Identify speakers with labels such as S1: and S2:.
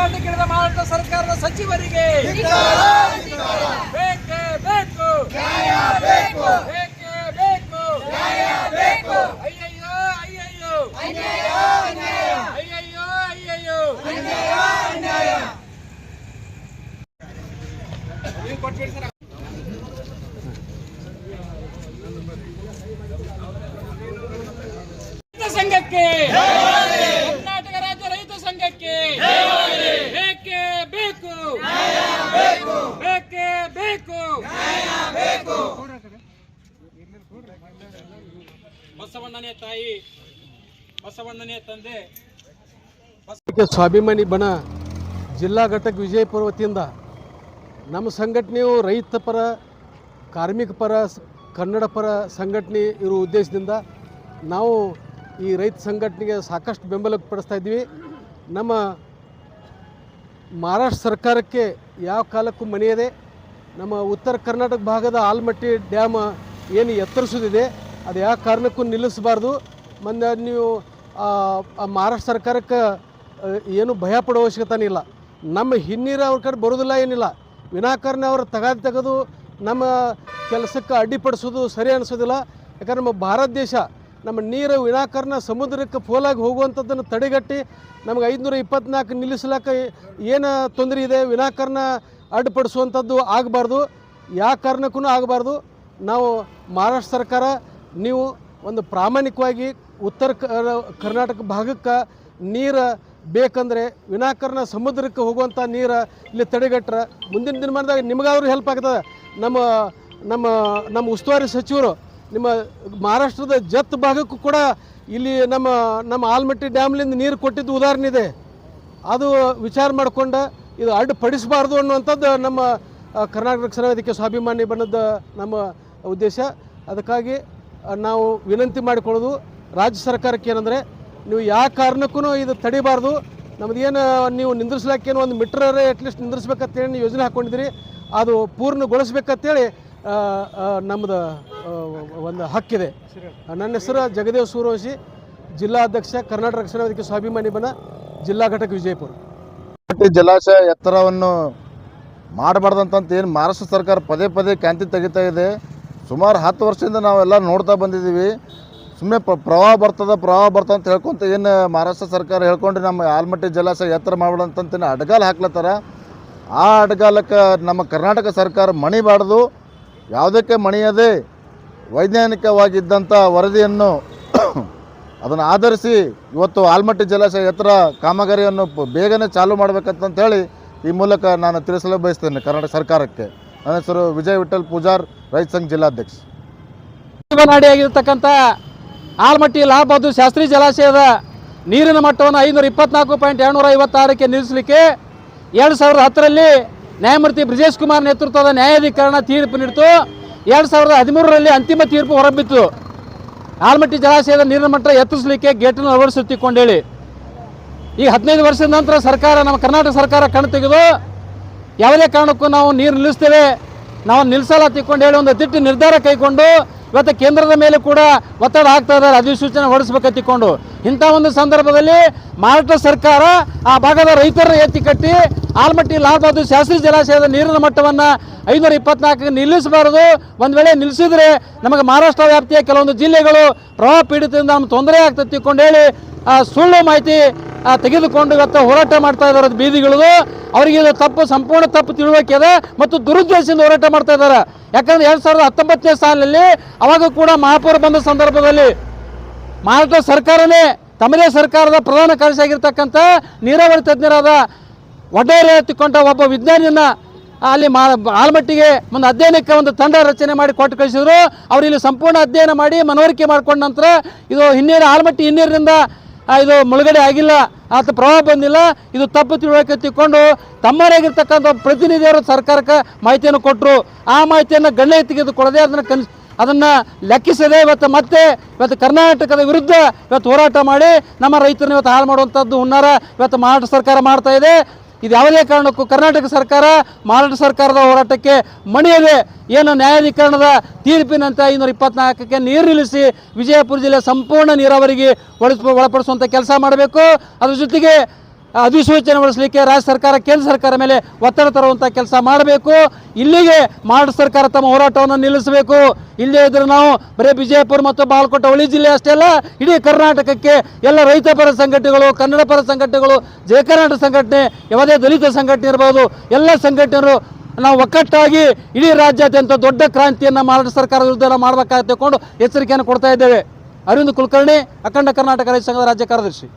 S1: ಹೋರಾಟಕ್ಕಿಳಿದ ಮಹಾರಾಷ್ಟ್ರ ಸರ್ಕಾರದ ಸಚಿವರಿಗೆ ಬೇಕೇ ಬೇಕು. ಬೇಕೇ. ಬೇಕು ಅಯ್ಯಯ್ಯೋ ಅಯ್ಯಯ್ಯೋ. ಅಯ್ಯಯ್ಯೋ ಅಯ್ಯಯ್ಯೋ. ನೀವು ಕೊಟ್ಬಿಡಿ ಸರ್. ರೈತ ಸಂಘಕ್ಕೆ ಕರ್ನಾಟಕ ರಾಜ್ಯ ರೈತ ಸಂಘಕ್ಕೆ ಬೇಕೇ ಬೇಕು ಬೇಕೇ ಬೇಕು ಬಸವಣ್ಣನೇ ತಾಯಿ, ಬಸವಣ್ಣನೇ ತಂದೆ.
S2: ಸ್ವಾಭಿಮಾನಿ ಬಣ ಜಿಲ್ಲಾ ಘಟಕ ವಿಜಯಪುರ ವತಿಯಿಂದ ನಮ್ಮ ಸಂಘಟನೆಯು ರೈತ ಪರ, ಕಾರ್ಮಿಕ ಪರ, ಕನ್ನಡ ಪರ ಸಂಘಟನೆ ಇರುವ ಉದ್ದೇಶದಿಂದ ನಾವು ಈ ರೈತ ಸಂಘಟನೆಗೆ ಸಾಕಷ್ಟು ಬೆಂಬಲ ಪಡಿಸ್ತಾ ಇದ್ದೀವಿ. ನಮ್ಮ ಮಹಾರಾಷ್ಟ್ರ ಸರ್ಕಾರಕ್ಕೆ ಯಾವ ಕಾಲಕ್ಕೂ ಮನೆಯದೆ. ನಮ್ಮ ಉತ್ತರ ಕರ್ನಾಟಕ ಭಾಗದ ಆಲ್ಮಟ್ಟಿ ಡ್ಯಾಮ್ ಏನು ಎತ್ತರಿಸೋದಿದೆ ಅದು ಯಾವ ಕಾರಣಕ್ಕೂ ನಿಲ್ಲಿಸಬಾರ್ದು. ಮುಂದೆ ನೀವು ಮಹಾರಾಷ್ಟ್ರ ಸರ್ಕಾರಕ್ಕೆ ಏನು ಭಯ ಪಡೋ ಅವಶ್ಯಕತೆ ಇಲ್ಲ. ನಮ್ಮ ಹಿನ್ನೀರು ಅವ್ರ ಕಡೆ ಬರೋದಿಲ್ಲ ಏನಿಲ್ಲ. ವಿನಾಕಾರಣ ಅವರು ತಗಾದು ತೆಗೆದು ನಮ್ಮ ಕೆಲಸಕ್ಕೆ ಅಡ್ಡಿಪಡಿಸೋದು ಸರಿ ಅನಿಸೋದಿಲ್ಲ. ಯಾಕಂದ್ರೆ ನಮ್ಮ ಭಾರತ ದೇಶ, ನಮ್ಮ ನೀರು ವಿನಾಕಾರಣ ಸಮುದ್ರಕ್ಕೆ ಫೋಲಾಗಿ ಹೋಗುವಂಥದ್ದನ್ನು ತಡೆಗಟ್ಟಿ ನಮಗೆ ಐದುನೂರ ಇಪ್ಪತ್ನಾಲ್ಕು ನಿಲ್ಲಿಸ್ಲಾಕ ಏನು ತೊಂದರೆ ಇದೆ? ವಿನಾಕಾರಣ ಅಡ್ಡಿಪಡಿಸುವಂಥದ್ದು ಆಗಬಾರ್ದು. ಯಾವ ಕಾರಣಕ್ಕೂ ಆಗಬಾರ್ದು. ನಾವು ಮಹಾರಾಷ್ಟ್ರ ಸರ್ಕಾರ ನೀವು ಒಂದು ಪ್ರಾಮಾಣಿಕವಾಗಿ ಉತ್ತರ ಕರ್ನಾಟಕ ಭಾಗಕ್ಕೆ ನೀರು ಬೇಕಂದರೆ ವಿನಾಕಾರಣ ಸಮುದ್ರಕ್ಕೆ ಹೋಗುವಂಥ ನೀರು ಇಲ್ಲಿ ತಡೆಗಟ್ರೆ. ಮುಂದಿನ ದಿನಮಾನದಾಗ ನಿಮಗಾದ್ರೂ ಹೆಲ್ಪ್ ಆಗ್ತದೆ? ನಮ್ಮ ನಮ್ಮ ನಮ್ಮ ಉಸ್ತುವಾರಿ ಸಚಿವರು, ನಿಮ್ಮ ಮಹಾರಾಷ್ಟ್ರದ ಜತ್ ಭಾಗಕ್ಕೂ ಕೂಡ ಇಲ್ಲಿ ನಮ್ಮ ನಮ್ಮ ಆಲ್ಮಟ್ಟಿ ಡ್ಯಾಮ್ಲಿಂದ ನೀರು ಕೊಟ್ಟಿದ್ದು ಉದಾಹರಣೆ ಇದೆ. ಅದು ವಿಚಾರ ಮಾಡಿಕೊಂಡು ಇದು ಅಡ್ಡಿಪಡಿಸಬಾರ್ದು ಅನ್ನುವಂಥದ್ದು ನಮ್ಮ ಕರ್ನಾಟಕ ರಕ್ಷಣಾ ಸ್ವಾಭಿಮಾನಿ ಬಣ್ಣದ ನಮ್ಮ ಉದ್ದೇಶ. ಅದಕ್ಕಾಗಿ ನಾವು ವಿನಂತಿ ಮಾಡಿಕೊಳ್ಳೋದು ರಾಜ್ಯ ಸರ್ಕಾರಕ್ಕೆ ಏನಂದರೆ ನೀವು ಯಾವ ಕಾರಣಕ್ಕೂ ಇದು ತಡಿಬಾರ್ದು. ನಮ್ದು ಏನು, ನೀವು ನಿಂದ್ರಿಸ್ಲಿಕ್ಕೇನು ಒಂದು ಮೀಟ್ರರೇ ಅಟ್ಲೀಸ್ಟ್ ನಿಂದ್ರಿಸ್ಬೇಕಂತೇಳಿ ನೀವು ಯೋಜನೆ ಹಾಕ್ಕೊಂಡಿದ್ದೀರಿ ಅದು ಪೂರ್ಣಗೊಳಿಸ್ಬೇಕಂತೇಳಿ ನಮ್ಮದು ಒಂದು ಹಕ್ಕಿದೆ. ನನ್ನ ಹೆಸರು ಜಗದೇವ್ ಸೂರವಂಶಿ ಜಿಲ್ಲಾಧ್ಯಕ್ಷ ಕರ್ನಾಟಕ ರಕ್ಷಣಾ ವೇದಿಕೆ ಸ್ವಾಭಿಮಾನಿ ಬನ, ಜಿಲ್ಲಾ ಘಟಕ ವಿಜಯಪುರ.
S3: ಜಲಾಶಯ ಎತ್ತರವನ್ನು ಮಾಡಬಾರ್ದಂತ ಏನು, ಮಹಾರಾಷ್ಟ್ರ ಸರ್ಕಾರ ಪದೇ ಪದೇ ಕ್ಯಾಂತಿ ತೆಗಿತಾ ಇದೆ. ಸುಮಾರು ಹತ್ತು ವರ್ಷದಿಂದ ನಾವೆಲ್ಲ ನೋಡ್ತಾ ಬಂದಿದ್ದೀವಿ. ಸುಮ್ಮನೆ ಪ್ರವಾಹ ಬರ್ತದ, ಪ್ರವಾಹ ಬರ್ತದೆ ಅಂತ ಹೇಳ್ಕೊಂತ ಏನು ಮಹಾರಾಷ್ಟ್ರ ಸರ್ಕಾರ ಹೇಳ್ಕೊಂಡು ನಮ್ಮ ಆಲ್ಮಟ್ಟಿ ಜಲಾಶಯ ಎತ್ತರ ಮಾಡ್ಬಿಡಂತಂತೇನು ಅಡ್ಗಾಲ ಹಾಕ್ಲತ್ತಾರ. ಆ ಅಡ್ಗಾಲಕ್ಕೆ ನಮ್ಮ ಕರ್ನಾಟಕ ಸರ್ಕಾರ ಮಣಿಬಾರ್ದು ಯಾವುದಕ್ಕೆ ಮಣಿಯದೆ ವೈಜ್ಞಾನಿಕವಾಗಿದ್ದಂಥ ವರದಿಯನ್ನು ಅದನ್ನು ಆಧರಿಸಿ ಇವತ್ತು ಆಲ್ಮಟ್ಟಿ ಜಲಾಶಯ ಎತ್ತರ ಕಾಮಗಾರಿಯನ್ನು ಬೇಗನೆ ಚಾಲೂ ಮಾಡಬೇಕಂತಂತೇಳಿ ಈ ಮೂಲಕ ನಾನು ತಿಳಿಸಲು ಬಯಸ್ತೇನೆ ಕರ್ನಾಟಕ ಸರ್ಕಾರಕ್ಕೆ. ನನ್ನ ಹೆಸರು ವಿಜಯ್ ವಿಠಲ್ ಪೂಜಾರ್, ರೈತ ಸಂಘ ಜಿಲ್ಲಾಧ್ಯಕ್ಷ.
S4: ಜೀವನಾಡಿಯಾಗಿರ್ತಕ್ಕಂಥ ಆಲ್ಮಟ್ಟಿ ಲಾಭದ್ದು ಶಾಸ್ತ್ರಿ ಜಲಾಶಯದ ನೀರಿನ ಮಟ್ಟವನ್ನು ಐನೂರ ಇಪ್ಪತ್ನಾಲ್ಕು ಪಾಯಿಂಟ್ ಎರಡುನೂರ ಐವತ್ತಾರಕ್ಕೆ ನಿಲ್ಲಿಸಲಿಕ್ಕೆ ಎರಡು ಸಾವಿರದ ಹತ್ತರಲ್ಲಿ ನ್ಯಾಯಮೂರ್ತಿ ಬ್ರಿಜೇಶ್ ಕುಮಾರ್ ನೇತೃತ್ವದ ನ್ಯಾಯಾಧಿಕರಣ ತೀರ್ಪು ನೀಡಿತು. ಎರಡು ಸಾವಿರದ ಹದಿಮೂರರಲ್ಲಿ ಅಂತಿಮ ತೀರ್ಪು ಹೊರಬಿತ್ತು. ಆಲ್ಮಟ್ಟಿ ಜಲಾಶಯದ ನೀರಿನ ಮಟ್ಟ ಎತ್ತಿಸಲಿಕ್ಕೆ ಗೇಟನ್ನು ಅಳವಡಿಸುತ್ತಿಕೊಂಡೇಳಿ. ಈಗ ಹದಿನೈದು ವರ್ಷದ ನಂತರ ಸರ್ಕಾರ, ನಮ್ಮ ಕರ್ನಾಟಕ ಸರ್ಕಾರ ಕಣ್ ತೆಗೆದು ಯಾವುದೇ ಕಾರಣಕ್ಕೂ ನಾವು ನೀರು ನಿಲ್ಲಿಸ್ತೇವೆ. ನಾವು ನಿಲ್ಲಿಸಲ್ಲ ತಿಕ್ಕೊಂಡು ಹೇಳಿ ಒಂದು ದಿಟ್ಟ ನಿರ್ಧಾರ ಕೈಗೊಂಡು ಇವತ್ತು ಕೇಂದ್ರದ ಮೇಲೆ ಕೂಡ ಒತ್ತಡ ಆಗ್ತಾ ಇದ್ದಾರೆ, ಅಧಿಸೂಚನೆ ಹೊರಡಿಸ್ಬೇಕಂತ ತಿಕ್ಕೊಂಡು ಇಂಥ ಒಂದು ಸಂದರ್ಭದಲ್ಲಿ ಮಹಾರಾಷ್ಟ್ರ ಸರ್ಕಾರ ಆ ಭಾಗದ ರೈತರ ಎತ್ತಿ ಕಟ್ಟಿ ಆಲ್ಮಟ್ಟಿ ಲಾಲ್ ಶಾಸ್ತ್ರಿ ಜಲಾಶಯದ ನೀರಿನ ಮಟ್ಟವನ್ನು ಐನೂರ ಇಪ್ಪತ್ನಾಲ್ಕು ನಿಲ್ಲಿಸಬಾರದು. ಒಂದು ವೇಳೆ ನಿಲ್ಲಿಸಿದ್ರೆ ನಮಗೆ ಮಹಾರಾಷ್ಟ್ರ ವ್ಯಾಪ್ತಿಯ ಕೆಲವೊಂದು ಜಿಲ್ಲೆಗಳು ಪ್ರವಾಹ ಪೀಡಿತದಿಂದ ನಮ್ಗೆ ತೊಂದರೆ ಆಗ್ತದೆ ತಿಕ್ಕೊಂಡು ಹೇಳಿ ಸುಳ್ಳು ಮಾಹಿತಿ ತೆಗೆದುಕೊಂಡು ಇವತ್ತು ಹೋರಾಟ ಮಾಡ್ತಾ ಇದ್ದಾರೆ ಬೀದಿಗಳು ಅವರಿಗೆ ಇದು ತಪ್ಪು, ಸಂಪೂರ್ಣ ತಪ್ಪು ತಿಳುವಳಿಕೆ ಇದೆ ಮತ್ತು ದುರುದ್ದೇಶದಿಂದ ಹೋರಾಟ ಮಾಡ್ತಾ ಇದ್ದಾರೆ. ಯಾಕಂದ್ರೆ ಎರಡು ಸಾವಿರದ ಹತ್ತೊಂಬತ್ತನೇ ಸಾಲಿನಲ್ಲಿ ಅವಾಗ ಕೂಡ ಮಹಾಪೌರ ಬಂದ ಸಂದರ್ಭದಲ್ಲಿ ಮಹಾರಾಷ್ಟ್ರ ಸರ್ಕಾರನೇ ತಮ್ಮದೇ ಸರ್ಕಾರದ ಪ್ರಧಾನ ಕಾರ್ಯದರ್ಶಿಯಾಗಿರ್ತಕ್ಕಂಥ ನೀರಾವರಿ ತಜ್ಞರಾದ ಒಡ್ಡೇರೆ ಎತ್ತಿಕೊಂಡ ಒಬ್ಬ ವಿಜ್ಞಾನಿಯನ್ನ ಅಲ್ಲಿ ಮಾ ಆಲ್ಮಟ್ಟಿಗೆ ಒಂದು ಅಧ್ಯಯನಕ್ಕೆ ಒಂದು ತಂಡ ರಚನೆ ಮಾಡಿ ಕೊಟ್ಟು ಕಳಿಸಿದ್ರು. ಅವರು ಇಲ್ಲಿ ಸಂಪೂರ್ಣ ಅಧ್ಯಯನ ಮಾಡಿ ಮನವರಿಕೆ ಮಾಡಿಕೊಂಡ ನಂತರ ಇದು ಹಿನ್ನೀರು ಆಲ್ಮಟ್ಟಿ ಹಿನ್ನೀರಿನಿಂದ ಇದು ಮುಳುಗಡೆ ಆಗಿಲ್ಲ. ಆತ ಪ್ರವಾಹ ಬಂದಿಲ್ಲ. ಇದು ತಪ್ಪು ತಿಳುವಳಿಕೆ ತಿಳ್ಕೊಂಡು ತಮ್ಮರಾಗಿರ್ತಕ್ಕಂಥ ಪ್ರತಿನಿಧಿಯವರು ಸರ್ಕಾರಕ್ಕೆ ಮಾಹಿತಿಯನ್ನು ಕೊಟ್ಟರು ಆ ಮಾಹಿತಿಯನ್ನು ಗಣ್ಯ ತೆಗೆದುಕೊಳ್ಳದೆ ಅದನ್ನು ಕನ್ ಅದನ್ನು ಲೆಕ್ಕಿಸದೆ ಇವತ್ತು ಮತ್ತೆ ಇವತ್ತು ಕರ್ನಾಟಕದ ವಿರುದ್ಧ ಇವತ್ತು ಹೋರಾಟ ಮಾಡಿ ನಮ್ಮ ರೈತರನ್ನ ಇವತ್ತು ಹಾಳು ಮಾಡುವಂಥದ್ದು ಹುನ್ನಾರ ಇವತ್ತು ಮಹಾರಾಷ್ಟ್ರ ಸರ್ಕಾರ ಮಾಡ್ತಾ ಇದೆ. ಇದು ಯಾವುದೇ ಕಾರಣಕ್ಕೂ ಕರ್ನಾಟಕ ಸರ್ಕಾರ ಮಾರಾಟ ಸರ್ಕಾರದ ಹೋರಾಟಕ್ಕೆ ಮಣಿಯದೆ ಏನು ನ್ಯಾಯಾಧೀಕರಣದ ತೀರ್ಪಿನಂತೆ ಐನೂರ ಇಪ್ಪತ್ನಾಲ್ಕಕ್ಕೆ ನೀರು ನಿಲ್ಲಿಸಿ ವಿಜಯಪುರ ಜಿಲ್ಲೆ ಸಂಪೂರ್ಣ ನೀರಾವರಿಗೆ ಒಳಪ ಒಳಪಡಿಸುವಂಥ ಕೆಲಸ ಮಾಡಬೇಕು. ಅದರ ಜೊತೆಗೆ ಅಧಿಸೂಚನೆ ಹೊರಡಿಸಲಿಕ್ಕೆ ರಾಜ್ಯ ಸರ್ಕಾರ, ಕೇಂದ್ರ ಸರ್ಕಾರ ಮೇಲೆ ಒತ್ತಡ ತರುವಂಥ ಕೆಲಸ ಮಾಡಬೇಕು. ಇಲ್ಲಿಗೆ ಮಾಡ ಸರ್ಕಾರ ತಮ್ಮ ಹೋರಾಟವನ್ನು ನಿಲ್ಲಿಸಬೇಕು. ಇಲ್ಲೇ ಇದ್ರೆ ನಾವು ಬರೀ ವಿಜಯಪುರ ಮತ್ತು ಬಾಲ್ಕೋಟೆ ಹುಳಿ ಜಿಲ್ಲೆ ಅಷ್ಟೇ ಅಲ್ಲ, ಇಡೀ ಕರ್ನಾಟಕಕ್ಕೆ ಎಲ್ಲ ರೈತ ಪರ ಸಂಘಟನೆಗಳು, ಕನ್ನಡ ಪರ ಸಂಘಟನೆಗಳು ಜಯ ಕರ್ನಾಟಕ ಸಂಘಟನೆ, ಯಾವುದೇ ದಲಿತ ಸಂಘಟನೆ ಇರ್ಬೋದು, ಎಲ್ಲ ಸಂಘಟನೆಗಳು ನಾವು ಒಕ್ಕಟ್ಟಾಗಿ ಇಡೀ ರಾಜ್ಯಾದ್ಯಂತ ದೊಡ್ಡ ಕ್ರಾಂತಿಯನ್ನು ಮಾರಾಟ ಸರ್ಕಾರದ ವಿರುದ್ಧ ಮಾಡಬೇಕಾಗಿ ತಿಳ್ಕೊಂಡು ಎಚ್ಚರಿಕೆಯನ್ನು ಕೊಡ್ತಾ ಇದ್ದೇವೆ. ಅರವಿಂದ್ ಕುಲಕರ್ಣಿ, ಅಖಂಡ ಕರ್ನಾಟಕ ರೈತ ಸಂಘದ ರಾಜ್ಯ ಕಾರ್ಯದರ್ಶಿ.